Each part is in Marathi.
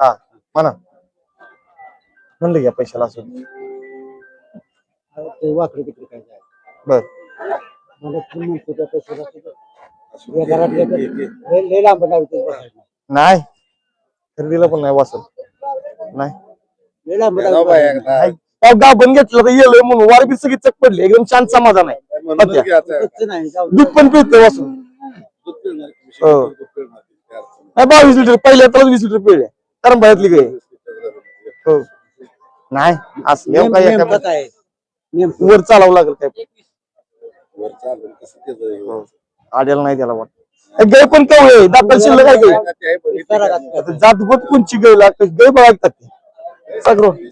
हा म्हणा म्हणलं घ्या पैशाला असं ते वाकडे तिकडे काय जाय बर मला तू म्हणतो त्या पैशाला तुझं या घरात लेकरं लय- लय लांब. नाही खरेदीला पण नाही वाचत नाही लय लांब गाभण घेतलं तर येलोय म्हणून वार बी सगळी चक पडली एकदम शांत समाधान आहे नाही जाऊ दे. दूध पण पिळतोय वाचून हो. नाही बावीस लिटर पहिल्या तर वीस लिटर पिळले. कारण भयातली गाय. हो. नाही असं नेम- काय नेमकं काय? नेमकं वर चालावं लागेल काय? आड्याला नाही त्याला वाटत. गाय पण कवळे दाखल शिल्लक आहे गाय. आता जातगोत कोणची गाय लागते? गाय बघतात ते. सगळं. मी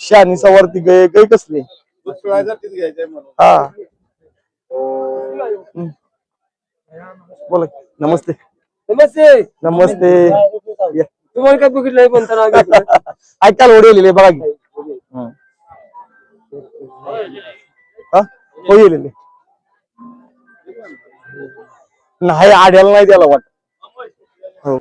शहाणी सवारती गाय गाय कसली? हा. हम्म. बोला नमस्ते. नमस्ते. नमस्ते. या. तुम्हाला काय बघितलंय म्हणताना ऐकायला ओढलेले बघा की. हं. हा? हो नाही आड्याला नाही त्याला वाट हो.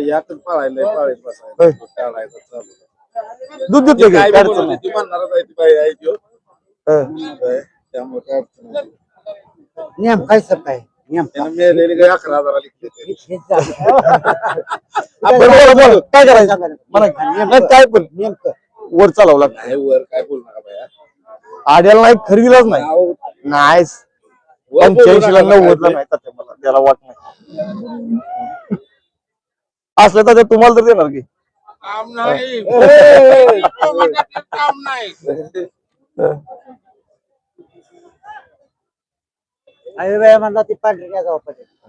यातच पाळायला दूध देते काय काय त्यामुळे काय अडचण नाही. सर काय? नेम त्यानं मिळालेली गाय अकरा हजाराला लिखली ते. हेच झालं. बरं, बरं, बरं. काय करायचं? नाही, काय पण नेमकं वर चालावं लागतं. नाही वर काय बोलू नका बाया. आड्याला नाही खरेदीलाच नाही. अहो, नाही वर बोलू पंच्याऐंशी ला नका नव्वद ला काय नाही तात्या मला त्याला वाट नाही. असलं तर तुम्हाला तर देणार की. काम नाही. काम नाही. हं. अरे बाया म्हणला ती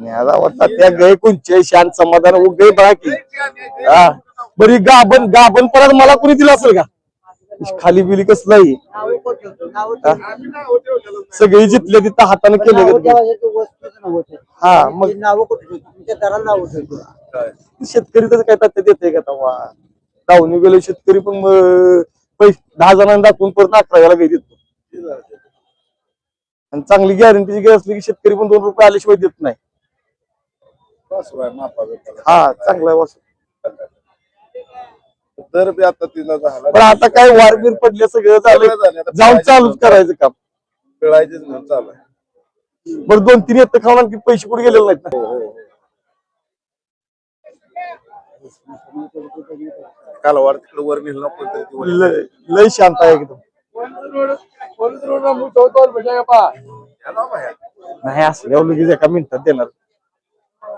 आता वाटतं त्या गाय कोणचे शांत समाधान उ गाय बघा की हा बरी गाभण गाभण परत मला कोणी दिलं असेल का खाली बिली कसलंही नावं ठेवतो? नावं. सगळी जिथल्या तिथं हाताने केले नावं. हा मग नावं कुठे ठेवतो? तुमच्या दराला नावं ठेवतो. शेतकरी तर काय तात्या देते का तवा दावणी गेलो शेतकरी पण मग पैसे दहा जणांना दाखवून परत अकराव्याला गाय देतो आणि चांगली गॅरंटीची गाय असली की शेतकरी पण दोन रुपये आल्याशिवाय देत नाही. वासरू आहे, मापा बिपाला. हा चांगला आहे वासरू. दर बी आता तिला झाला. पण आता काय वारबीर पडले सगळं झालं जाऊन चालूच करायचं काम. पिळायचीच म्हणून चालू आहे. बरं दोन तीन येतं खाऊन आणखी पैसे कुठे गेलेले नाहीत ना? हो हो कालवाड तिकडे वर नेलं नको तरी ती वर लय लय शांत आहे एकदम. नाही असल्यावर लगेच एका मिनिटात देणार.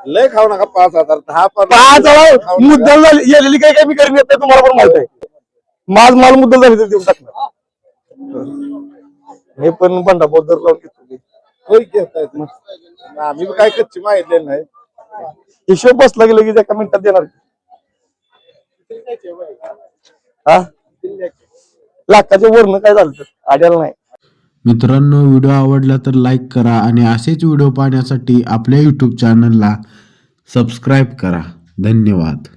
लय खाऊ नका पाच हजार दहा पाच नका. मुद्दल झाली गेलेली काही काय मी करीन येत तुम्हाला पण माहीत आहे. माझ माल मुद्दल झाली तर देऊन टाकणार. हे पण बंडा बद्दल लावून घेतो. आम्ही काय कच्ची माहिती नाही. हिशोब बसला की लगेच एका मिनिटात देणार. हा? लाखाच्या वरनं काय झालं तर? नाही. मित्रांनो व्हिडिओ आवडला तर लाईक करा आणि असेच व्हिडिओ पाहण्यासाठी आपल्या यूट्यूब चॅनलला सबस्क्राईब करा. धन्यवाद.